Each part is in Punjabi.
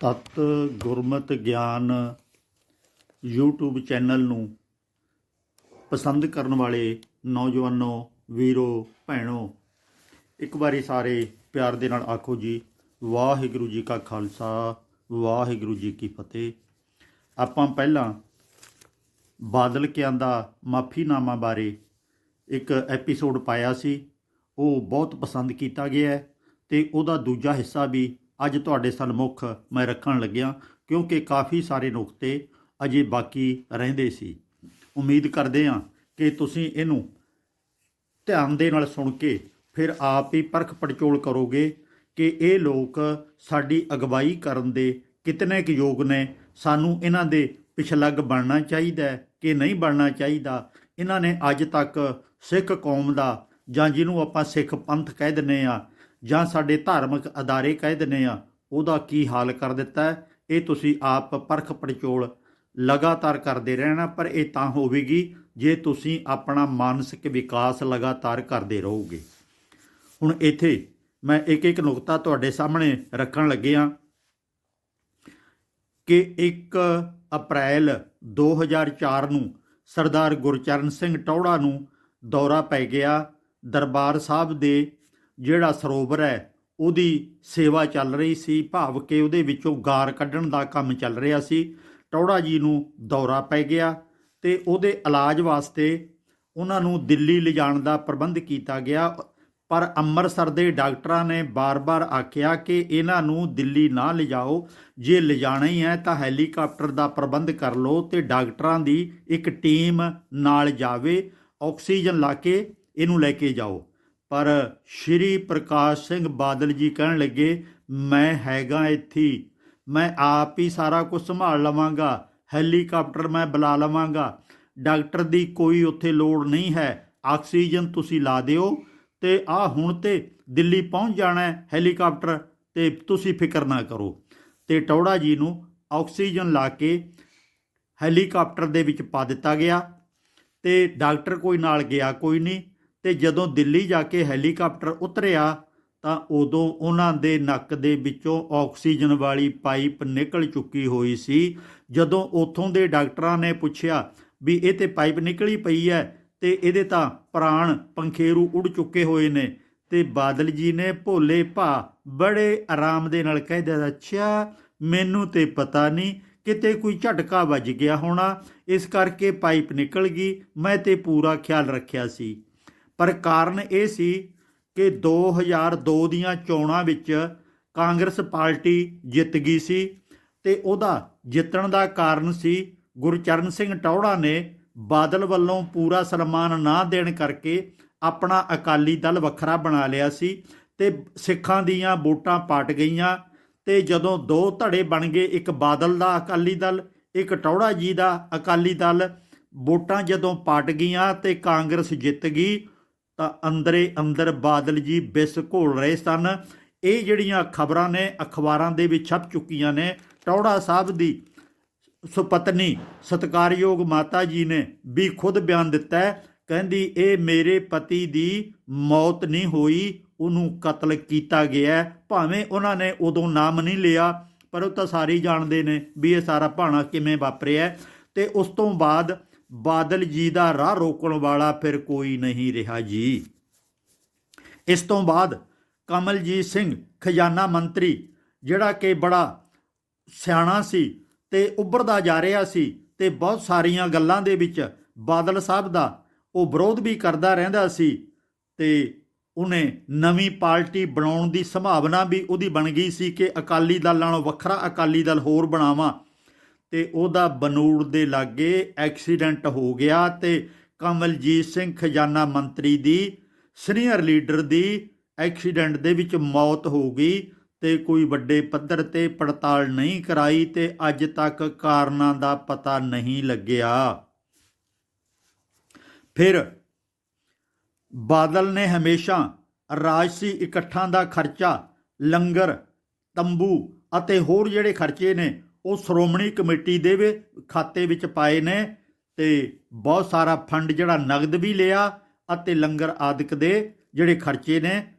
ਤਤ ਗੁਰਮਤ ਗਿਆਨ YouTube ਚੈਨਲ ਨੂੰ ਪਸੰਦ ਕਰਨ ਵਾਲੇ ਨੌਜਵਾਨੋ, ਵੀਰੋ, ਭੈਣੋ, ਇੱਕ ਵਾਰੀ ਸਾਰੇ ਪਿਆਰ ਦੇ ਨਾਲ ਆਖੋ ਜੀ, ਵਾਹਿਗੁਰੂ ਜੀ ਕਾ ਖਾਲਸਾ, ਵਾਹਿਗੁਰੂ ਜੀ ਕੀ ਫਤਿਹ। ਆਪਾਂ ਪਹਿਲਾਂ ਬਾਦਲ ਕਿਆਂ ਦਾ ਮਾਫੀਨਾਮਾ ਬਾਰੇ ਇੱਕ ਐਪੀਸੋਡ ਪਾਇਆ ਸੀ, ਉਹ ਬਹੁਤ ਪਸੰਦ ਕੀਤਾ ਗਿਆ ਹੈ ਤੇ ਉਹਦਾ ਦੂਜਾ ਹਿੱਸਾ ਵੀ ਅੱਜ ਤੁਹਾਡੇ ਸਨਮੁਖ ਮੈਂ ਰੱਖਣ ਲੱਗਿਆ, ਕਿਉਂਕਿ ਕਾਫੀ ਸਾਰੇ ਨੁਕਤੇ ਅਜੇ ਬਾਕੀ ਰਹਿੰਦੇ ਸੀ। ਉਮੀਦ ਕਰਦੇ ਹਾਂ ਕਿ ਤੁਸੀਂ ਇਹਨੂੰ ਧਿਆਨ ਦੇ ਨਾਲ ਸੁਣ ਕੇ ਫਿਰ ਆਪ ਹੀ ਪਰਖ ਪੜਚੋਲ ਕਰੋਗੇ ਕਿ ਇਹ ਲੋਕ ਸਾਡੀ ਅਗਵਾਈ ਕਰਨ ਦੇ ਕਿਤਨੇ ਕੁ ਯੋਗ ਨੇ। ਸਾਨੂੰ ਇਹਨਾਂ ਦੇ ਪਿਛਲੱਗ ਬਣਨਾ ਚਾਹੀਦਾ ਹੈ ਕਿ ਨਹੀਂ ਬਣਨਾ ਚਾਹੀਦਾ? ਇਹਨਾਂ ਨੇ ਅੱਜ ਤੱਕ ਸਿੱਖ ਕੌਮ ਦਾ ਜਾਂ ਜਿਹਨੂੰ ਆਪਾਂ ਸਿੱਖ ਪੰਥ ਕਹਿ ਦਿੰਨੇ ਆ ਜਾਂ ਸਾਡੇ ਧਾਰਮਿਕ ਅਦਾਰੇ ਕਹਿ ਦਿੰਨੇ ਆ ਉਹਦਾ ਕੀ ਹਾਲ ਕਰ ਦਿੱਤਾ ਹੈ? ਇਹ ਤੁਸੀਂ ਆਪ ਪਰਖ ਪੜਚੋਲ ਲਗਾਤਾਰ ਕਰਦੇ ਰਹਿਣਾ, ਪਰ ਇਹ ਤਾਂ ਹੋਵੇਗੀ ਜੇ ਤੁਸੀਂ ਆਪਣਾ ਮਾਨਸਿਕ ਵਿਕਾਸ ਲਗਾਤਾਰ ਕਰਦੇ ਰਹੋਗੇ। ਹੁਣ ਇੱਥੇ ਮੈਂ ਇੱਕ ਇੱਕ ਨੁਕਤਾ ਤੁਹਾਡੇ ਸਾਹਮਣੇ ਰੱਖਣ ਲੱਗਿਆ ਕਿ 1 ਅਪ੍ਰੈਲ 2004 ਨੂੰ ਸਰਦਾਰ ਗੁਰਚਰਨ ਸਿੰਘ ਟੌੜਾ ਨੂੰ ਦੌਰਾ ਪੈ ਗਿਆ ਦਰਬਾਰ ਸਾਹਿਬ ਦੇ ਜਿਹੜਾ ਸਰੋਵਰ ਹੈ, ਉਹਦੀ ਸੇਵਾ ਚੱਲ ਰਹੀ ਸੀ, ਭਾਵ ਕਿ ਉਹਦੇ ਵਿੱਚੋਂ ਗਾਰ ਕੱਢਣ ਦਾ ਕੰਮ ਚੱਲ ਰਿਹਾ ਸੀ। ਟੌੜਾ ਜੀ ਨੂੰ ਦੌਰਾ ਪੈ ਗਿਆ ਤੇ ਉਹਦੇ ਇਲਾਜ ਵਾਸਤੇ ਉਹਨਾਂ ਨੂੰ ਦਿੱਲੀ ਲਿਜਾਣ ਦਾ ਪ੍ਰਬੰਧ ਕੀਤਾ ਗਿਆ। ਪਰ ਅੰਮ੍ਰਿਤਸਰ ਦੇ ਡਾਕਟਰਾਂ ਨੇ ਬਾਰ-ਬਾਰ ਆਖਿਆ ਕਿ ਇਹਨਾਂ ਨੂੰ ਦਿੱਲੀ ਨਾ ਲਿਜਾਓ। ਜੇ ਲਿਜਾਣਾ ਹੀ ਹੈ ਤਾਂ ਹੈਲੀਕਾਪਟਰ ਦਾ ਪ੍ਰਬੰਧ ਕਰ ਲਓ ਤੇ ਡਾਕਟਰਾਂ ਦੀ ਇੱਕ ਟੀਮ ਨਾਲ ਜਾਵੇ। ਆਕਸੀਜਨ ਲਾ ਕੇ ਇਹਨੂੰ ਲੈ ਕੇ ਜਾਓ। ਪਰ ਸ਼੍ਰੀ ਪ੍ਰਕਾਸ਼ ਸਿੰਘ ਬਾਦਲ ਜੀ ਕਹਿਣ ਲੱਗੇ, ਮੈਂ ਹੈਗਾ ਇੱਥੇ, ਮੈਂ ਆਪ ਹੀ ਸਾਰਾ ਕੁਝ ਸੰਭਾਲ ਲਵਾਂਗਾ, ਹੈਲੀਕਾਪਟਰ ਮੈਂ ਬੁਲਾ ਲਵਾਂਗਾ, ਡਾਕਟਰ ਦੀ ਕੋਈ ਉੱਥੇ ਲੋੜ ਨਹੀਂ ਹੈ, ਆਕਸੀਜਨ ਤੁਸੀਂ ਲਾ ਦਿਓ, ਤੇ ਆ ਹੁਣ ਤੇ ਦਿੱਲੀ ਪਹੁੰਚ ਜਾਣਾ ਹੈ ਹੈਲੀਕਾਪਟਰ, ਤੇ ਤੁਸੀਂ ਫਿਕਰ ਨਾ ਕਰੋ। ਤੇ ਟੌੜਾ ਜੀ ਨੂੰ ਆਕਸੀਜਨ ਲਾ ਕੇ ਹੈਲੀਕਾਪਟਰ ਦੇ ਵਿੱਚ ਪਾ ਦਿੱਤਾ ਗਿਆ, ਤੇ ਡਾਕਟਰ ਕੋਈ ਨਾਲ ਗਿਆ ਕੋਈ ਨਹੀਂ ਤੇ ਜਦੋਂ ਦਿੱਲੀ ਜਾ ਕੇ ਹੈਲੀਕਾਪਟਰ ਉਤਰਿਆ ਤਾਂ ਉਦੋਂ ਉਹਨਾਂ ਦੇ ਨੱਕ ਦੇ ਵਿੱਚੋਂ ਆਕਸੀਜਨ ਵਾਲੀ ਪਾਈਪ ਨਿਕਲ ਚੁੱਕੀ ਹੋਈ ਸੀ। ਜਦੋਂ ਉਥੋਂ ਦੇ ਡਾਕਟਰਾਂ ਨੇ ਪੁੱਛਿਆ ਵੀ ਇਹ ਤੇ ਪਾਈਪ ਨਿਕਲੀ ਪਈ ਹੈ ਤੇ ਇਹਦੇ ਤਾਂ ਪ੍ਰਾਣ ਪੰਖੇਰੂ ਉੱਡ ਚੁੱਕੇ ਹੋਏ ਨੇ ਤੇ ਬਾਦਲ ਜੀ ਨੇ ਭੋਲੇ ਭਾ ਬੜੇ ਆਰਾਮ ਦੇ ਨਾਲ ਕਹਿੰਦੇ ਅੱਛਾ, ਮੈਨੂੰ ਤੇ ਪਤਾ ਨਹੀਂ ਕਿਤੇ ਕੋਈ ਝਟਕਾ ਵੱਜ ਗਿਆ ਹੋਣਾ। ਇਸ ਕਰਕੇ ਪਾਈਪ ਨਿਕਲ ਗਈ। ਮੈਂ ਤੇ ਪੂਰਾ ਖਿਆਲ ਰੱਖਿਆ ਸੀ। ਪਰ ਕਾਰਨ ਇਹ ਸੀ ਕਿ 2002 ਦੀਆਂ ਚੋਣਾਂ ਵਿੱਚ ਕਾਂਗਰਸ ਪਾਰਟੀ ਜਿੱਤ ਗਈ ਸੀ ਤੇ ਉਹਦਾ ਜਿੱਤਣ ਦਾ ਕਾਰਨ ਸੀ ਗੁਰਚਰਨ ਸਿੰਘ ਟੌੜਾ ਨੇ ਬਾਦਲ ਵੱਲੋਂ ਪੂਰਾ ਸਨਮਾਨ ਨਾ ਦੇਣ ਕਰਕੇ ਆਪਣਾ ਅਕਾਲੀ ਦਲ ਵੱਖਰਾ ਬਣਾ ਲਿਆ ਸੀ ਤੇ ਸਿੱਖਾਂ ਦੀਆਂ ਵੋਟਾਂ ਪਾਟ ਗਈਆਂ ਤੇ ਜਦੋਂ ਦੋ ਧੜੇ ਬਣ ਗਏ, ਇੱਕ ਬਾਦਲ ਦਾ ਅਕਾਲੀ ਦਲ, ਇੱਕ ਟੌੜਾ ਜੀ ਦਾ ਅਕਾਲੀ ਦਲ, ਵੋਟਾਂ ਜਦੋਂ ਪਾਟ ਗਈਆਂ ਤੇ ਕਾਂਗਰਸ ਜਿੱਤ ਗਈ ਤਾਂ ਅੰਦਰੇ ਅੰਦਰ ਬਾਦਲ ਜੀ ਬਿਸ ਘੋਲ ਰਹੇ ਸਨ ਇਹ ਜਿਹੜੀਆਂ ਖਬਰਾਂ ਨੇ, ਅਖਬਾਰਾਂ ਦੇ ਵਿੱਚ ਛਪ ਚੁੱਕੀਆਂ ਨੇ, ਟੌੜਾ ਸਾਹਿਬ ਦੀ ਸੁਪਤਨੀ ਸਤਕਾਰਯੋਗ ਮਾਤਾ ਜੀ ਨੇ ਵੀ ਖੁਦ ਬਿਆਨ ਦਿੱਤਾ ਕਹਿੰਦੀ, ਇਹ ਮੇਰੇ ਪਤੀ ਦੀ ਮੌਤ ਨਹੀਂ ਹੋਈ, ਉਹਨੂੰ ਕਤਲ ਕੀਤਾ ਗਿਆ ਭਾਵੇਂ ਉਹਨਾਂ ਨੇ ਉਦੋਂ ਨਾਮ ਨਹੀਂ ਲਿਆ, ਪਰ ਉਹ ਤਾਂ ਸਾਰੇ ਹੀ ਜਾਣਦੇ ਨੇ ਵੀ ਇਹ ਸਾਰਾ ਭਾਣਾ ਕਿਵੇਂ ਵਾਪਰਿਆ ਹੈ। ਤੇ ਉਸ ਤੋਂ ਬਾਅਦ ਬਾਦਲ ਜੀ ਦਾ ਰਾਹ ਰੋਕਣ ਵਾਲਾ ਫਿਰ ਕੋਈ ਨਹੀਂ ਰਿਹਾ ਜੀ। ਇਸ ਤੋਂ ਬਾਅਦ ਕਮਲਜੀਤ ਸਿੰਘ, ਖਜ਼ਾਨਾ ਮੰਤਰੀ, ਜਿਹੜਾ ਕਿ ਬੜਾ ਸਿਆਣਾ ਸੀ ਤੇ ਉੱਭਰਦਾ ਜਾ ਰਿਹਾ ਸੀ ਤੇ ਬਹੁਤ ਸਾਰੀਆਂ ਗੱਲਾਂ ਦੇ ਵਿੱਚ ਬਾਦਲ ਸਾਹਿਬ ਦਾ ਉਹ ਵਿਰੋਧ ਵੀ ਕਰਦਾ ਰਹਿੰਦਾ ਸੀ ਤੇ ਉਹਨੇ ਨਵੀਂ ਪਾਰਟੀ ਬਣਾਉਣ ਦੀ ਸੰਭਾਵਨਾ ਵੀ ਉਹਦੀ ਬਣ ਗਈ ਸੀ ਕਿ ਅਕਾਲੀ ਦਲ ਨਾਲੋਂ ਵੱਖਰਾ ਅਕਾਲੀ ਦਲ ਹੋਰ ਬਣਾਵਾਂ। ਤੇ ਉਹਦਾ ਬਨੂੜ ਦੇ ਲਾਗੇ ਐਕਸੀਡੈਂਟ ਹੋ ਗਿਆ ਤੇ ਕਮਲਜੀਤ ਸਿੰਘ ਖਜ਼ਾਨਾ ਮੰਤਰੀ ਦੀ ਸੀਨੀਅਰ ਲੀਡਰ ਦੀ ਐਕਸੀਡੈਂਟ ਦੇ ਵਿੱਚ ਮੌਤ ਹੋ ਗਈ ਤੇ ਕੋਈ ਵੱਡੇ ਪੱਧਰ ਤੇ ਪੜਤਾਲ ਨਹੀਂ ਕਰਾਈ ਤੇ ਅੱਜ ਤੱਕ ਕਾਰਨਾਂ ਦਾ ਪਤਾ ਨਹੀਂ ਲੱਗਿਆ। ਫਿਰ ਬਾਦਲ ਨੇ ਹਮੇਸ਼ਾ ਰਾਜਸੀ ਇਕੱਠਾਂ ਦਾ ਖਰਚਾ, ਲੰਗਰ, ਤੰਬੂ ਅਤੇ ਹੋਰ ਜਿਹੜੇ ਖਰਚੇ ਨੇ ਉਹ ਸ਼੍ਰੋਮਣੀ ਕਮੇਟੀ ਦੇ ਵੀ, ਖਾਤੇ ਵਿੱਚ ਪਾਏ ਨੇ ਤੇ ਬਹੁਤ ਸਾਰਾ ਫੰਡ ਜਿਹੜਾ ਨਗਦ ਵੀ ਲਿਆ ਅਤੇ ਲੰਗਰ ਆਦਿਕ ਦੇ ਜਿਹੜੇ ਖਰਚੇ ਨੇ,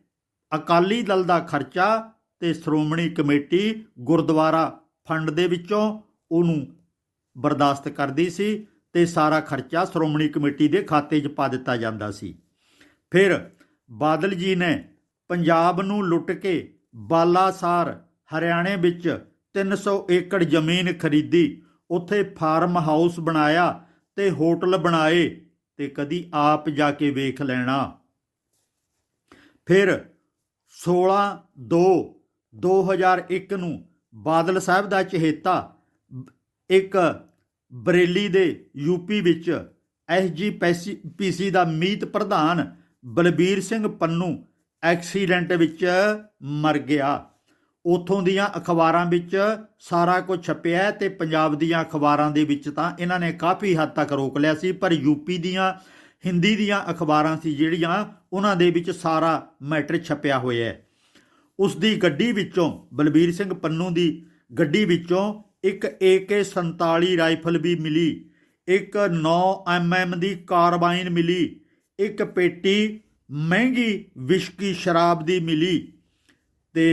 ਅਕਾਲੀ ਦਲ ਦਾ ਖਰਚਾ ਤੇ ਸ਼੍ਰੋਮਣੀ ਕਮੇਟੀ ਗੁਰਦੁਆਰਾ ਫੰਡ ਦੇ ਵਿੱਚੋਂ ਉਹਨੂੰ ਬਰਦਾਸ਼ਤ ਕਰਦੀ ਸੀ ਤੇ ਸਾਰਾ ਖਰਚਾ ਸ਼੍ਰੋਮਣੀ ਕਮੇਟੀ ਦੇ ਖਾਤੇ 'ਚ ਪਾ ਦਿੱਤਾ ਜਾਂਦਾ ਸੀ। ਫਿਰ ਬਾਦਲ ਜੀ ਨੇ ਪੰਜਾਬ ਨੂੰ ਲੁੱਟ ਕੇ ਬਾਲਾਸਾਰ, ਹਰਿਆਣੇ ਵਿੱਚ 300 ਏਕੜ ਜ਼ਮੀਨ ਖਰੀਦੀ। ਉੱਥੇ ਫਾਰਮ ਹਾਊਸ ਬਣਾਇਆ ਤੇ ਹੋਟਲ ਬਣਾਏ ਤੇ ਕਦੀ ਆਪ ਜਾ ਕੇ ਵੇਖ ਲੈਣਾ। ਫਿਰ 16 2 2001 ਨੂੰ ਬਾਦਲ ਸਾਹਿਬ ਦਾ ਚਹੇਤਾ ਇੱਕ ਬਰੇਲੀ ਦੇ ਯੂਪੀ ਵਿੱਚ ਐਸਜੀ ਪੀਸੀ ਦਾ ਮੀਤ ਪ੍ਰਧਾਨ ਬਲਬੀਰ ਸਿੰਘ ਪੰਨੂ ਐਕਸੀਡੈਂਟ ਵਿੱਚ ਮਰ ਗਿਆ। ਉਥੋਂ ਦੀਆਂ ਅਖਬਾਰਾਂ ਵਿੱਚ ਸਾਰਾ ਕੁਝ ਛਪਿਆ ਹੈ ਤੇ ਪੰਜਾਬ ਦੀਆਂ ਅਖਬਾਰਾਂ ਦੇ ਵਿੱਚ ਤਾਂ ਇਹਨਾਂ ਨੇ ਕਾਫੀ ਹੱਦ ਤੱਕ ਰੋਕ ਲਿਆ ਸੀ, ਪਰ ਯੂਪੀ ਦੀਆਂ, ਹਿੰਦੀ ਦੀਆਂ ਅਖਬਾਰਾਂ ਸੀ ਜਿਹੜੀਆਂ ਉਹਨਾਂ ਦੇ ਵਿੱਚ ਸਾਰਾ ਮੈਟਰ ਛਪਿਆ ਹੋਇਆ ਹੈ। ਉਸ ਦੀ ਗੱਡੀ ਵਿੱਚੋਂ, ਬਲਬੀਰ ਸਿੰਘ ਪੰਨੂ ਦੀ ਗੱਡੀ ਵਿੱਚੋਂ ਇੱਕ AK47 ਰਾਈਫਲ ਵੀ ਮਿਲੀ, ਇੱਕ 9 mm ਦੀ ਕਾਰਬਾਈਨ ਮਿਲੀ, ਇੱਕ ਪੇਟੀ ਮਹਿੰਗੀ ਵਿਸ਼ਕੀ ਸ਼ਰਾਬ ਦੀ ਮਿਲੀ ਤੇ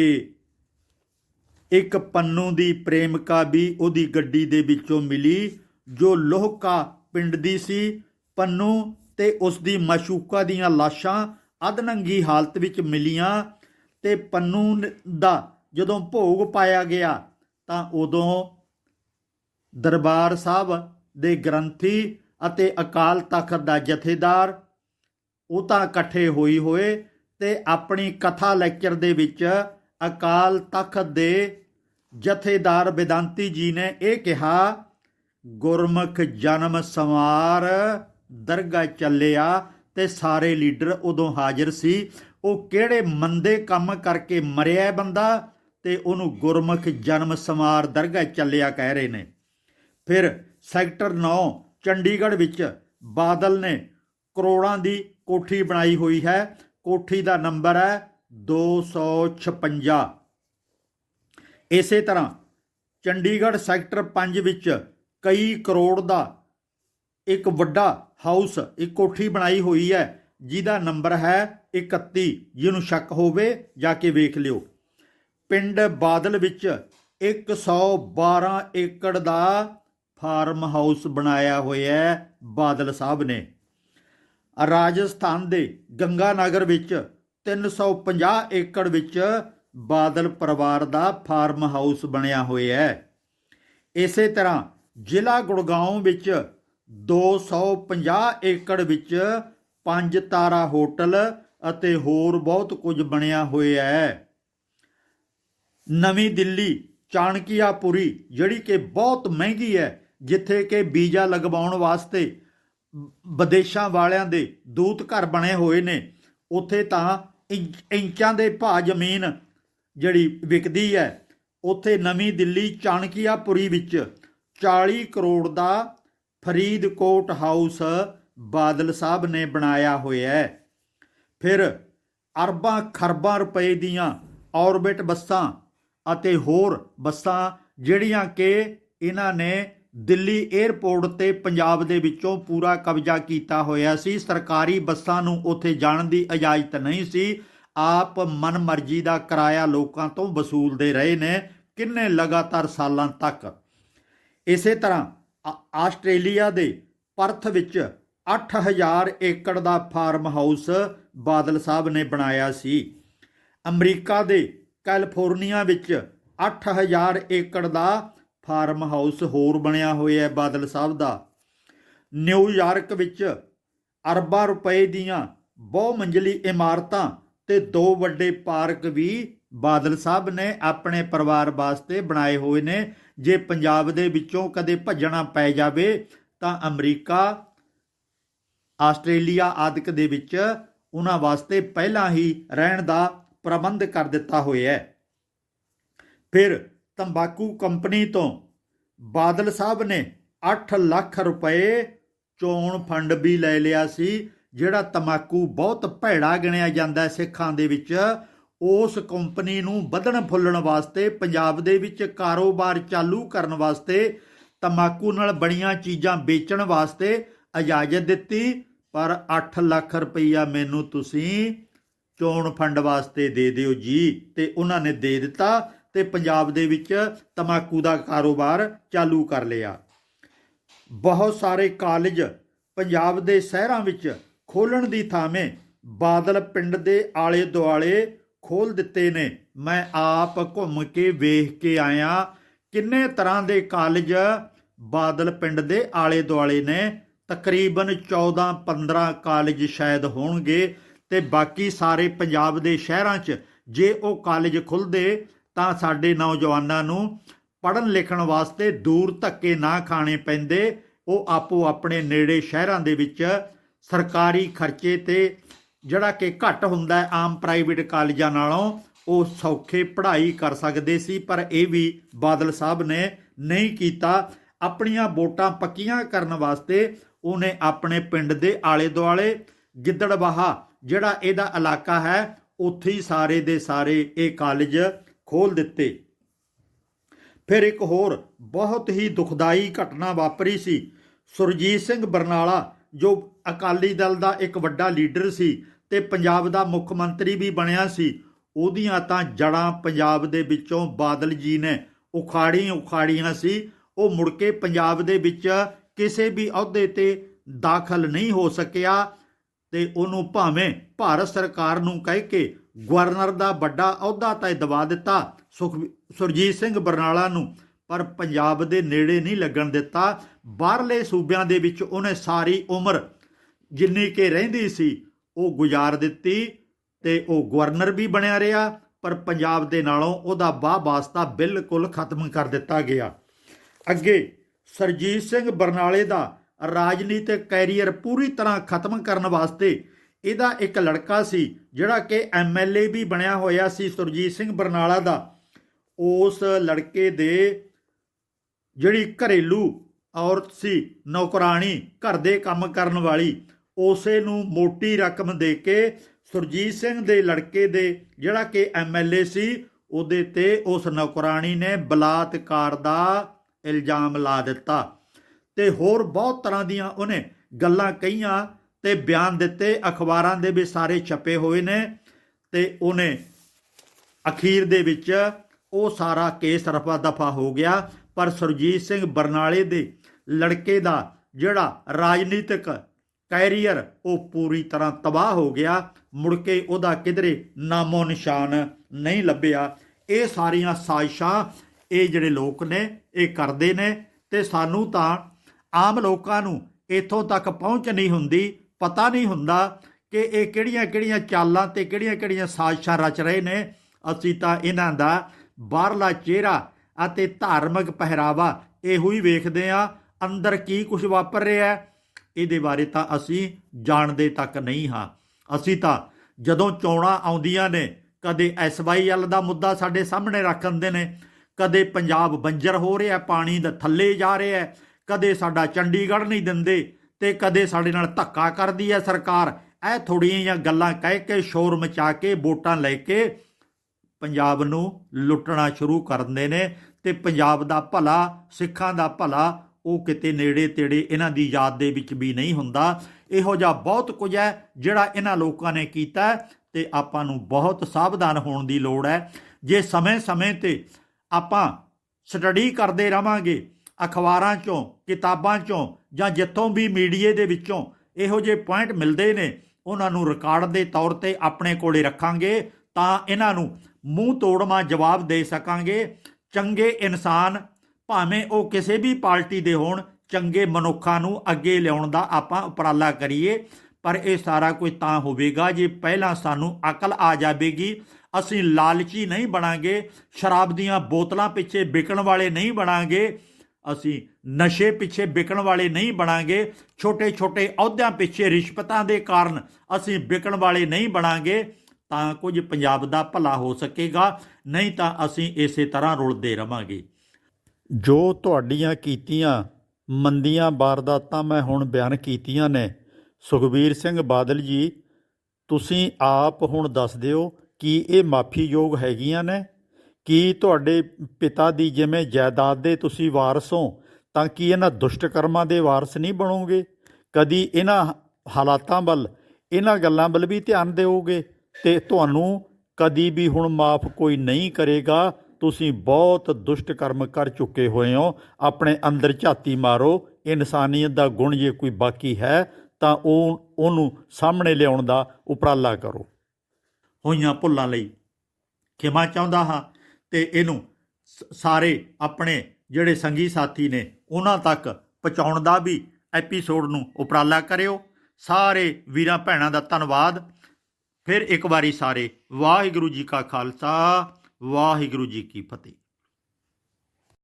ਇੱਕ ਪੰਨੂ ਦੀ ਪ੍ਰੇਮਿਕਾ ਵੀ ਉਹਦੀ ਗੱਡੀ ਦੇ ਵਿੱਚੋਂ ਮਿਲੀ, ਜੋ ਲੋਹਕਾ ਪਿੰਡ ਦੀ ਸੀ। ਪੰਨੂ ਤੇ ਉਸ ਦੀ ਮਾਸ਼ੂਕਾ ਦੀਆਂ ਲਾਸ਼ਾਂ ਅਧਨੰਗੀ ਹਾਲਤ ਵਿੱਚ ਮਿਲੀਆਂ ਤੇ ਪੰਨੂ ਦਾ ਜਦੋਂ ਭੋਗ ਪਾਇਆ ਗਿਆ ਤਾਂ ਉਦੋਂ ਦਰਬਾਰ ਸਾਹਿਬ ਦੇ ਗ੍ਰੰਥੀ ਅਤੇ ਅਕਾਲ ਤਖਤ ਦਾ ਜਥੇਦਾਰ ਉਹ ਤਾਂ ਇਕੱਠੇ ਹੋਈ ਹੋਏ ਤੇ ਆਪਣੀ ਕਥਾ ਲੈਕਚਰ ਦੇ ਵਿੱਚ ਅਕਾਲ ਤਖਤ ਦੇ ਜਥੇਦਾਰ ਵਿਦਾਂਤੀ ਜੀ ਨੇ ਇਹ ਕਿਹਾ, ਗੁਰਮੁਖ ਜਨਮ ਸਮਾਰ ਦਰਗਾ ਚੱਲਿਆ ਤੇ ਸਾਰੇ ਲੀਡਰ ਉਦੋਂ ਹਾਜ਼ਰ ਸੀ। ਉਹ ਕਿਹੜੇ ਮੰਦੇ ਕੰਮ ਕਰਕੇ ਮਰਿਆ ਬੰਦਾ ਤੇ ਉਹਨੂੰ ਗੁਰਮੁਖ ਜਨਮ ਸਮਾਰ ਦਰਗਾ ਚੱਲਿਆ ਕਹਿ ਰਹੇ ਨੇ। ਫਿਰ ਸੈਕਟਰ 9 ਚੰਡੀਗੜ੍ਹ ਵਿੱਚ ਬਾਦਲ ਨੇ ਕਰੋੜਾਂ ਦੀ ਕੋਠੀ ਬਣਾਈ ਹੋਈ ਹੈ। ਕੋਠੀ ਦਾ ਨੰਬਰ ਹੈ 256 ਇਸੇ ਤਰ੍ਹਾਂ ਚੰਡੀਗੜ੍ਹ ਸੈਕਟਰ 5 ਵਿੱਚ ਕਈ ਕਰੋੜ ਦਾ ਇੱਕ ਵੱਡਾ ਹਾਊਸ, ਇੱਕ ਕੋਠੀ ਬਣਾਈ ਹੋਈ ਹੈ, ਜਿਹਦਾ ਨੰਬਰ ਹੈ 31 ਜਿਹਨੂੰ ਸ਼ੱਕ ਹੋਵੇ ਜਾ ਕੇ ਵੇਖ ਲਿਓ। ਪਿੰਡ ਬਾਦਲ ਵਿੱਚ 112 ਏਕੜ ਦਾ ਫਾਰਮ ਹਾਊਸ ਬਣਾਇਆ ਹੋਇਆ ਹੈ ਬਾਦਲ ਸਾਹਿਬ ਨੇ। ਰਾਜਸਥਾਨ ਦੇ ਗੰਗਾ ਨਗਰ ਵਿੱਚ 350 ਏਕੜ ਵਿੱਚ ਬਾਦਲ ਪਰਿਵਾਰ ਦਾ ਫਾਰਮ ਹਾਊਸ ਬਣਿਆ ਹੋਇਆ ਹੈ। ਇਸੇ ਤਰ੍ਹਾਂ ਜ਼ਿਲ੍ਹਾ ਗੁੜਗਾਉਂ ਵਿੱਚ 250 ਏਕੜ ਵਿੱਚ ਪੰਜ ਤਾਰਾ ਹੋਟਲ ਅਤੇ ਹੋਰ ਬਹੁਤ ਕੁਝ ਬਣਿਆ ਹੋਇਆ ਹੈ। ਨਵੀਂ ਦਿੱਲੀ, ਚਾਣਕੀਆਪੁਰੀ, ਜਿਹੜੀ ਕਿ ਬਹੁਤ ਮਹਿੰਗੀ ਹੈ, ਜਿੱਥੇ ਕਿ ਵੀਜ਼ਾ ਲਗਵਾਉਣ ਵਾਸਤੇ ਵਿਦੇਸ਼ਾਂ ਵਾਲਿਆਂ ਦੇ ਦੂਤ ਘਰ ਬਣੇ ਹੋਏ ਨੇ, ਉੱਥੇ ਤਾਂ ਇੰਚ- ਇੰਚਾਂ ਦੇ ਭਾਅ ਜ਼ਮੀਨ ਜਿਹੜੀ ਵਿਕਦੀ ਹੈ, ਉੱਥੇ ਨਵੀਂ ਦਿੱਲੀ ਚਾਣਕੀਆਪੁਰੀ ਵਿੱਚ 40 ਕਰੋੜ ਦਾ ਫਰੀਦਕੋਟ ਹਾਊਸ ਬਾਦਲ ਸਾਹਿਬ ਨੇ ਬਣਾਇਆ ਹੋਇਆ ਹੈ। ਫਿਰ ਅਰਬਾਂ ਖਰਬਾਂ ਰੁਪਏ ਦੀਆਂ ਔਰਬਿਟ ਬੱਸਾਂ ਅਤੇ ਹੋਰ ਬੱਸਾਂ ਜਿਹੜੀਆਂ ਕਿ ਇਹਨਾਂ ਨੇ ਦਿੱਲੀ 에ਅਰਪੋਰਟ ਤੇ ਪੰਜਾਬ ਦੇ ਵਿੱਚੋਂ ਪੂਰਾ ਕਬਜ਼ਾ ਕੀਤਾ ਹੋਇਆ ਸੀ। ਸਰਕਾਰੀ ਬੱਸਾਂ ਨੂੰ ਉੱਥੇ ਜਾਣ ਦੀ ਇਜਾਜ਼ਤ ਨਹੀਂ ਸੀ। ਆਪ ਮਨਮਰਜ਼ੀ ਦਾ ਕਿਰਾਇਆ ਲੋਕਾਂ ਤੋਂ ਵਸੂਲਦੇ ਰਹੇ ਨੇ। ਕਿੰਨੇ ਲਗਾਤਾਰ ਸਾਲਾਂ ਤੱਕ। ਇਸੇ ਤਰ੍ਹਾਂ ਆ- ਆਸਟ੍ਰੇਲੀਆ ਦੇ ਪਰਥ ਵਿੱਚ 8000 ਏਕੜ ਦਾ ਫਾਰਮ ਹਾਊਸ ਬਾਦਲ ਸਾਹਿਬ ਨੇ ਬਣਾਇਆ ਸੀ। ਅਮਰੀਕਾ ਦੇ ਕੈਲੀਫੋਰਨੀਆ ਵਿੱਚ 8000 ਏਕੜ ਦਾ ਫਾਰਮ ਹਾਊਸ ਹੋਰ ਬਣਿਆ ਹੋਇਆ ਹੈ ਬਾਦਲ ਸਾਹਿਬ ਦਾ। ਨਿਊਯਾਰਕ ਵਿੱਚ ਅਰਬਾਂ ਰੁਪਏ ਦੀਆਂ ਬਹੁ ਮੰਜ਼ਲੀ ਇਮਾਰਤਾਂ ਤੇ ਦੋ ਵੱਡੇ ਪਾਰਕ ਵੀ ਬਾਦਲ ਸਾਹਿਬ ਨੇ ਆਪਣੇ ਪਰਿਵਾਰ ਵਾਸਤੇ ਬਣਾਏ ਹੋਏ ਨੇ। ਜੇ ਪੰਜਾਬ ਦੇ ਵਿੱਚੋਂ ਕਦੇ ਭੱਜਣਾ ਪੈ ਜਾਵੇ ਤਾਂ ਅਮਰੀਕਾ, ਆਸਟ੍ਰੇਲੀਆ ਆਦਿਕ ਦੇ ਵਿੱਚ ਉਹਨਾਂ ਵਾਸਤੇ ਪਹਿਲਾਂ ਹੀ ਰਹਿਣ ਦਾ ਪ੍ਰਬੰਧ ਕਰ ਦਿੱਤਾ ਹੋਇਆ ਹੈ। ਫਿਰ ਤੰਬਾਕੂ ਕੰਪਨੀ ਤੋਂ ਬਾਦਲ ਸਾਹਿਬ ਨੇ 8 ਲੱਖ ਰੁਪਏ ਚੋਣ ਫੰਡ ਵੀ ਲੈ ਲਿਆ ਸੀ, ਜਿਹੜਾ ਤੰਬਾਕੂ ਬਹੁਤ ਭੈੜਾ ਗਿਣਿਆ ਜਾਂਦਾ ਹੈ ਸਿੱਖਾਂ ਦੇ ਵਿੱਚ। ਉਸ ਕੰਪਨੀ ਨੂੰ ਵਧਣ ਫੁੱਲਣ ਵਾਸਤੇ, ਪੰਜਾਬ ਦੇ ਵਿੱਚ ਕਾਰੋਬਾਰ ਚਾਲੂ ਕਰਨ ਵਾਸਤੇ, ਤੰਬਾਕੂ ਨਾਲ ਬਣੀਆਂ ਚੀਜ਼ਾਂ ਵੇਚਣ ਵਾਸਤੇ ਇਜਾਜ਼ਤ ਦਿੱਤੀ। ਪਰ 8 ਲੱਖ ਰੁਪਈਆ ਮੈਨੂੰ ਤੁਸੀਂ ਚੋਣ ਫੰਡ ਵਾਸਤੇ ਦੇ ਦਿਓ ਜੀ, ਤੇ ਉਹਨਾਂ ਨੇ ਦੇ ਦਿੱਤਾ। ਤੇ ਪੰਜਾਬ ਦੇ ਵਿੱਚ ਤਮਾਕੂ ਦਾ ਕਾਰੋਬਾਰ ਚਾਲੂ ਕਰ ਲਿਆ। ਬਹੁਤ ਸਾਰੇ ਕਾਲਜ ਪੰਜਾਬ ਦੇ ਸ਼ਹਿਰਾਂ ਵਿੱਚ ਖੋਲਣ ਦੀ ਥਾਵੇਂ ਬਾਦਲ ਪਿੰਡ ਦੇ ਆਲੇ ਦੁਆਲੇ ਖੋਲ ਦਿੱਤੇ ਨੇ। ਮੈਂ ਆਪ ਘੁੰਮ ਕੇ ਵੇਖ ਕੇ ਆਇਆ ਕਿੰਨੇ ਤਰ੍ਹਾਂ ਦੇ ਕਾਲਜ ਬਾਦਲ ਪਿੰਡ ਦੇ ਆਲੇ ਦੁਆਲੇ ਨੇ। ਤਕਰੀਬਨ 14 15 ਕਾਲਜ ਸ਼ਾਇਦ ਹੋਣਗੇ ਤੇ ਬਾਕੀ ਸਾਰੇ ਪੰਜਾਬ ਦੇ ਸ਼ਹਿਰਾਂ 'ਚ ਜੇ ਉਹ ਕਾਲਜ ਖੁੱਲਦੇ ਤਾਂ ਸਾਡੇ ਨੌਜਵਾਨਾਂ ਨੂੰ ਪੜ੍ਹਨ ਲਿਖਣ ਵਾਸਤੇ ਦੂਰ ਧੱਕੇ ਨਾ ਖਾਣੇ ਪੈਂਦੇ। ਉਹ ਆਪੋ ਆਪਣੇ ਨੇੜੇ ਸ਼ਹਿਰਾਂ ਦੇ ਵਿੱਚ ਸਰਕਾਰੀ ਖਰਚੇ ਤੇ ਜਿਹੜਾ ਕਿ ਘੱਟ ਹੁੰਦਾ ਆਮ ਪ੍ਰਾਈਵੇਟ ਕਾਲਜਾਂ ਨਾਲੋਂ, ਉਹ ਸੌਖੇ ਪੜ੍ਹਾਈ ਕਰ ਸਕਦੇ ਸੀ, ਪਰ ਇਹ ਵੀ ਬਾਦਲ ਸਾਹਿਬ ਨੇ ਨਹੀਂ ਕੀਤਾ। ਆਪਣੀਆਂ ਵੋਟਾਂ ਪੱਕੀਆਂ ਕਰਨ ਵਾਸਤੇ ਉਹਨੇ ਆਪਣੇ ਪਿੰਡ ਦੇ ਆਲੇ ਦੁਆਲੇ ਗਿੱਦੜਬਾਹਾ, ਜਿਹੜਾ ਇਹਦਾ ਇਲਾਕਾ ਹੈ, ਉੱਥੇ ਹੀ ਸਾਰੇ ਦੇ ਸਾਰੇ ਇਹ ਕਾਲਜ ਖੋਲ ਦਿੱਤੇ। ਫਿਰ ਇੱਕ ਹੋਰ ਬਹੁਤ ਹੀ ਦੁਖਦਾਈ ਘਟਨਾ ਵਾਪਰੀ ਸੀ। ਸੁਰਜੀਤ ਸਿੰਘ ਬਰਨਾਲਾ, ਜੋ ਅਕਾਲੀ ਦਲ ਦਾ ਇੱਕ ਵੱਡਾ ਲੀਡਰ ਸੀ ਤੇ ਪੰਜਾਬ ਦਾ ਮੁੱਖ ਮੰਤਰੀ ਵੀ ਬਣਿਆ ਸੀ, ਉਹਦੀਆਂ ਤਾਂ ਜੜਾਂ ਪੰਜਾਬ ਦੇ ਵਿੱਚੋਂ ਬਾਦਲ ਜੀ ਨੇ ਉਖਾੜੀ ਉਖਾੜੀਆਂ ਸੀ। ਉਹ ਮੁੜ ਕੇ ਪੰਜਾਬ ਦੇ ਵਿੱਚ ਕਿਸੇ ਵੀ ਅਹੁਦੇ ਤੇ ਦਾਖਲ ਨਹੀਂ ਹੋ ਸਕਿਆ। ਤੇ ਉਹਨੂੰ ਭਾਵੇਂ ਭਾਰਤ ਸਰਕਾਰ ਨੂੰ ਕਹਿ ਕੇ ਗਵਰਨਰ ਦਾ ਵੱਡਾ ਅਹੁਦਾ ਤਾਂ ਦਵਾ ਦਿੱਤਾ, ਸੁਖ ਸੁਰਜੀਤ ਸਿੰਘ ਬਰਨਾਲਾ ਨੂੰ, ਪਰ ਪੰਜਾਬ ਦੇ ਨੇੜੇ ਨਹੀਂ ਲੱਗਣ ਦਿੱਤਾ। ਬਾਹਰਲੇ ਸੂਬਿਆਂ ਦੇ ਵਿੱਚ ਉਹਨੇ ਸਾਰੀ ਉਮਰ ਜਿੰਨੀ ਕਿ ਰਹਿੰਦੀ ਸੀ, ਉਹ ਗੁਜ਼ਾਰ ਦਿੱਤੀ ਤੇ ਉਹ ਗਵਰਨਰ ਵੀ ਬਣਿਆ ਰਿਹਾ, ਪਰ ਪੰਜਾਬ ਦੇ ਨਾਲੋਂ ਉਹਦਾ ਬਾਹ ਵਾਸਤਾ ਬਿਲਕੁਲ ਖਤਮ ਕਰ ਦਿੱਤਾ ਗਿਆ। ਅੱਗੇ ਸਰਜੀਤ ਸਿੰਘ ਬਰਨਾਲੇ ਦਾ ਰਾਜਨੀਤਿਕ ਕੈਰੀਅਰ ਪੂਰੀ ਤਰ੍ਹਾਂ ਖਤਮ ਕਰਨ ਵਾਸਤੇ ਇਹਦਾ ਇੱਕ ਲੜਕਾ ਸੀ, ਜਿਹੜਾ ਕਿ ਐਮਐਲਏ ਵੀ ਬਣਿਆ ਹੋਇਆ ਸੀ, ਸੁਰਜੀਤ ਸਿੰਘ ਬਰਨਾਲਾ ਦਾ। ਉਸ ਲੜਕੇ ਦੇ ਜਿਹੜੀ ਘਰੇਲੂ ਔਰਤ ਸੀ ਨੌਕਰਾਨੀ ਘਰ ਦੇ ਕੰਮ ਕਰਨ ਵਾਲੀ, ਉਸੇ ਨੂੰ ਮੋਟੀ ਰਕਮ ਦੇ ਕੇ ਸੁਰਜੀਤ ਸਿੰਘ ਦੇ ਲੜਕੇ ਦੇ ਜਿਹੜਾ ਕਿ ਐਮਐਲਏ ਸੀ, ਉਹਦੇ ਤੇ ਉਸ ਨੌਕਰਾਨੀ ਨੇ ਬਲਾਤਕਾਰ ਦਾ ਇਲਜ਼ਾਮ ਲਾ ਦਿੱਤਾ। ਤੇ ਹੋਰ ਬਹੁਤ ਤਰ੍ਹਾਂ ਦੀਆਂ ਉਹਨੇ ਗੱਲਾਂ ਕਹੀਆਂ ਤੇ ਬਿਆਨ ਦਿੱਤੇ, ਅਖਬਾਰਾਂ ਦੇ ਵੀ ਸਾਰੇ ਛਪੇ ਹੋਏ ਨੇ ਤੇ ਉਹਨੇ ਅਖੀਰ ਦੇ ਵਿੱਚ ਉਹ ਸਾਰਾ ਕੇਸ ਰਫਾ ਦਫਾ ਹੋ ਗਿਆ। ਪਰ ਸੁਰਜੀਤ ਸਿੰਘ ਬਰਨਾਲੇ ਦੇ ਲੜਕੇ ਦਾ ਜਿਹੜਾ ਰਾਜਨੀਤਿਕ ਕੈਰੀਅਰ, ਉਹ ਪੂਰੀ ਤਰ੍ਹਾਂ ਤਬਾਹ ਹੋ ਗਿਆ। ਮੁੜ ਕੇ ਉਹਦਾ ਕਿਧਰੇ ਨਾਮੋ ਨਿਸ਼ਾਨ ਨਹੀਂ ਲੱਭਿਆ। ਇਹ ਸਾਰੀਆਂ ਸਾਜ਼ਿਸ਼ਾਂ ਇਹ ਜਿਹੜੇ ਲੋਕ ਨੇ, ਇਹ ਕਰਦੇ ਨੇ ਤੇ ਸਾਨੂੰ ਤਾਂ ਆਮ ਲੋਕਾਂ ਨੂੰ ਇੱਥੋਂ ਤੱਕ ਪਹੁੰਚ ਨਹੀਂ ਹੁੰਦੀ, ਪਤਾ ਨਹੀਂ ਹੁੰਦਾ ਕਿ ਇਹ ਕਿਹੜੀਆਂ-ਕਿਹੜੀਆਂ ਚਾਲਾਂ ਤੇ ਕਿਹੜੀਆਂ-ਕਿਹੜੀਆਂ ਸਾਜ਼ਿਸ਼ਾਂ ਰਚ ਰਹੇ ਨੇ। ਅਸੀਂ ਤਾਂ ਇਹਨਾਂ ਦਾ ਬਾਹਰਲਾ ਚਿਹਰਾ ਅਤੇ ਧਾਰਮਿਕ ਪਹਿਰਾਵਾ ਇਹੋ ਹੀ ਵੇਖਦੇ ਆ ਅੰਦਰ ਕੀ ਕੁਝ ਵਾਪਰ ਰਿਹਾ ਹੈ। ਇਹਦੇ ਬਾਰੇ ਤਾਂ ਅਸੀਂ ਜਾਣਦੇ ਤੱਕ ਨਹੀਂ ਹਾਂ। ਅਸੀਂ ਤਾਂ ਜਦੋਂ ਚੋਣਾਂ ਆਉਂਦੀਆਂ ਨੇ, ਕਦੇ ਐਸਵਾਈਐਲ ਦਾ ਮੁੱਦਾ ਸਾਡੇ ਸਾਹਮਣੇ ਰੱਖ ਦਿੰਦੇ ਨੇ, ਕਦੇ ਪੰਜਾਬ ਬੰਜਰ ਹੋ ਰਿਹਾ, ਪਾਣੀ ਦਾ ਥੱਲੇ ਜਾ ਰਿਹਾ ਹੈ ਕਦੇ ਸਾਡਾ ਚੰਡੀਗੜ੍ਹ ਨਹੀਂ ਦਿੰਦੇ ਤੇ ਕਦੇ ਸਾਡੇ ਨਾਲ ਧੱਕਾ ਕਰਦੀ ਹੈ ਸਰਕਾਰ। ਇਹ ਥੋੜੀਆਂ ਜਿਹੀਆਂ ਗੱਲਾਂ ਕਹਿ ਕੇ, ਸ਼ੋਰ ਮਚਾ ਕੇ, ਵੋਟਾਂ ਲੈ ਕੇ ਪੰਜਾਬ ਨੂੰ ਲੁੱਟਣਾ ਸ਼ੁਰੂ ਕਰ ਦਿੰਦੇ ਨੇ ਤੇ ਪੰਜਾਬ ਦਾ ਭਲਾ, ਸਿੱਖਾਂ ਦਾ ਭਲਾ ਉਹ ਕਿਤੇ ਨੇੜੇ ਤੇੜੇ ਇਹਨਾਂ ਦੀ ਯਾਦ ਦੇ ਵਿੱਚ ਵੀ ਨਹੀਂ ਹੁੰਦਾ। ਇਹੋ ਜਿਹਾ ਬਹੁਤ ਕੁਝ ਹੈ ਜਿਹੜਾ ਇਹਨਾਂ ਲੋਕਾਂ ਨੇ ਕੀਤਾ ਹੈ ਤੇ ਆਪਾਂ ਨੂੰ ਬਹੁਤ ਸਾਵਧਾਨ ਹੋਣ ਦੀ ਲੋੜ ਹੈ ਜੇ ਸਮੇਂ-ਸਮੇਂ ਤੇ ਆਪਾਂ ਸਟੱਡੀ ਕਰਦੇ ਰਵਾਂਗੇ ਅਖਬਾਰਾਂ ਚੋਂ, ਕਿਤਾਬਾਂ ਚੋਂ ਜਾਂ ਜਿੱਥੋਂ ਵੀ ਮੀਡੀਏ ਦੇ ਵਿੱਚੋਂ ਇਹੋ ਜਿਹੇ ਪੁਆਇੰਟ ਮਿਲਦੇ ਨੇ, ਉਹਨਾਂ ਨੂੰ ਰਿਕਾਰਡ ਦੇ ਤੌਰ ਤੇ ਆਪਣੇ ਕੋਲੇ ਰੱਖਾਂਗੇ ਤਾਂ ਇਹਨਾਂ ਨੂੰ ਮੂੰਹ ਤੋੜਮਾ ਜਵਾਬ ਦੇ ਸਕਾਂਗੇ। ਚੰਗੇ ਇਨਸਾਨ ਭਾਵੇਂ ਉਹ ਕਿਸੇ ਵੀ ਪਾਰਟੀ ਦੇ ਹੋਣ, ਚੰਗੇ ਮਨੁੱਖਾਂ ਨੂੰ ਅੱਗੇ ਲਿਆਉਣ ਦਾ ਆਪਾਂ ਉਪਰਾਲਾ ਕਰੀਏ, ਪਰ ਇਹ ਸਾਰਾ ਕੁਝ ਤਾਂ ਹੋਵੇਗਾ ਜੇ ਪਹਿਲਾਂ ਸਾਨੂੰ ਅਕਲ ਆ ਜਾਵੇਗੀ। ਅਸੀਂ ਲਾਲਚੀ ਨਹੀਂ ਬਣਾਂਗੇ, ਸ਼ਰਾਬ ਦੀਆਂ ਬੋਤਲਾਂ ਪਿੱਛੇ ਵਿਕਣ ਵਾਲੇ ਨਹੀਂ ਬਣਾਂਗੇ। ਅਸੀਂ ਨਸ਼ੇ ਪਿੱਛੇ ਵਿਕਣ ਵਾਲੇ ਨਹੀਂ ਬਣਾਂਗੇ ਛੋਟੇ ਛੋਟੇ ਅਹੁਦਿਆਂ ਪਿੱਛੇ ਰਿਸ਼ਵਤਾਂ ਦੇ ਕਾਰਨ ਅਸੀਂ ਵਿਕਣ ਵਾਲੇ ਨਹੀਂ ਬਣਾਂਗੇ, ਤਾਂ ਕੁਝ ਪੰਜਾਬ ਦਾ ਭਲਾ ਹੋ ਸਕੇਗਾ, ਨਹੀਂ ਤਾਂ ਅਸੀਂ ਇਸੇ ਤਰ੍ਹਾਂ ਰੁਲਦੇ ਰਵਾਂਗੇ। ਜੋ ਤੁਹਾਡੀਆਂ ਕੀਤੀਆਂ ਮੰਦੀਆਂ ਵਾਰਦਾਤਾਂ ਮੈਂ ਹੁਣ ਬਿਆਨ ਕੀਤੀਆਂ ਨੇ, ਸੁਖਬੀਰ ਸਿੰਘ ਬਾਦਲ ਜੀ, ਤੁਸੀਂ ਆਪ ਹੁਣ ਦੱਸ ਦਿਓ ਕਿ ਇਹ ਮਾਫੀਯੋਗ ਹੈਗੀਆਂ ਨੇ? ਕੀ ਤੁਹਾਡੇ ਪਿਤਾ ਦੀ ਜਿਵੇਂ ਜਾਇਦਾਦ ਦੇ ਤੁਸੀਂ ਵਾਰਸ ਹੋ, ਤਾਂ ਕੀ ਇਹਨਾਂ ਦੁਸ਼ਟ ਕਰਮਾਂ ਦੇ ਵਾਰਸ ਨਹੀਂ ਬਣੋਗੇ? ਕਦੀ ਇਹਨਾਂ ਹਾਲਾਤਾਂ ਵੱਲ, ਇਹਨਾਂ ਗੱਲਾਂ ਵੱਲ ਵੀ ਧਿਆਨ ਦਿਓਗੇ? ਤੇ ਤੁਹਾਨੂੰ ਕਦੀ ਵੀ ਹੁਣ ਮਾਫ ਕੋਈ ਨਹੀਂ ਕਰੇਗਾ। ਤੁਸੀਂ ਬਹੁਤ ਦੁਸ਼ਟ ਕਰਮ ਕਰ ਚੁੱਕੇ ਹੋਏ ਹੋ। ਆਪਣੇ ਅੰਦਰ ਝਾਤੀ ਮਾਰੋ। ਇਨਸਾਨੀਅਤ ਦਾ ਗੁਣ ਜੇ ਕੋਈ ਬਾਕੀ ਹੈ, ਤਾਂ ਉਹ, ਉਹਨੂੰ ਸਾਹਮਣੇ ਲਿਆਉਣ ਦਾ ਉਪਰਾਲਾ ਕਰੋ। ਹੋਈਆਂ ਭੁੱਲਾਂ ਲਈ ਖਿਮਾ ਚਾਹੁੰਦਾ ਹਾਂ ਤੇ ਇਹਨੂੰ ਸ- ਸਾਰੇ ਆਪਣੇ ਜਿਹੜੇ ਸੰਗੀ ਸਾਥੀ ਨੇ, ਉਹਨਾਂ ਤੱਕ ਪਹੁੰਚਾਉਣ ਦਾ ਵੀ ਐਪੀਸੋਡ ਨੂੰ ਉਪਰਾਲਾ ਕਰਿਓ। ਸਾਰੇ ਵੀਰਾਂ ਭੈਣਾਂ ਦਾ ਧੰਨਵਾਦ। ਫਿਰ ਇੱਕ ਵਾਰੀ ਸਾਰੇ, ਵਾਹਿਗੁਰੂ ਜੀ ਕਾ ਖਾਲਸਾ, ਵਾਹਿਗੁਰੂ ਜੀ ਕੀ ਫਤਿਹ।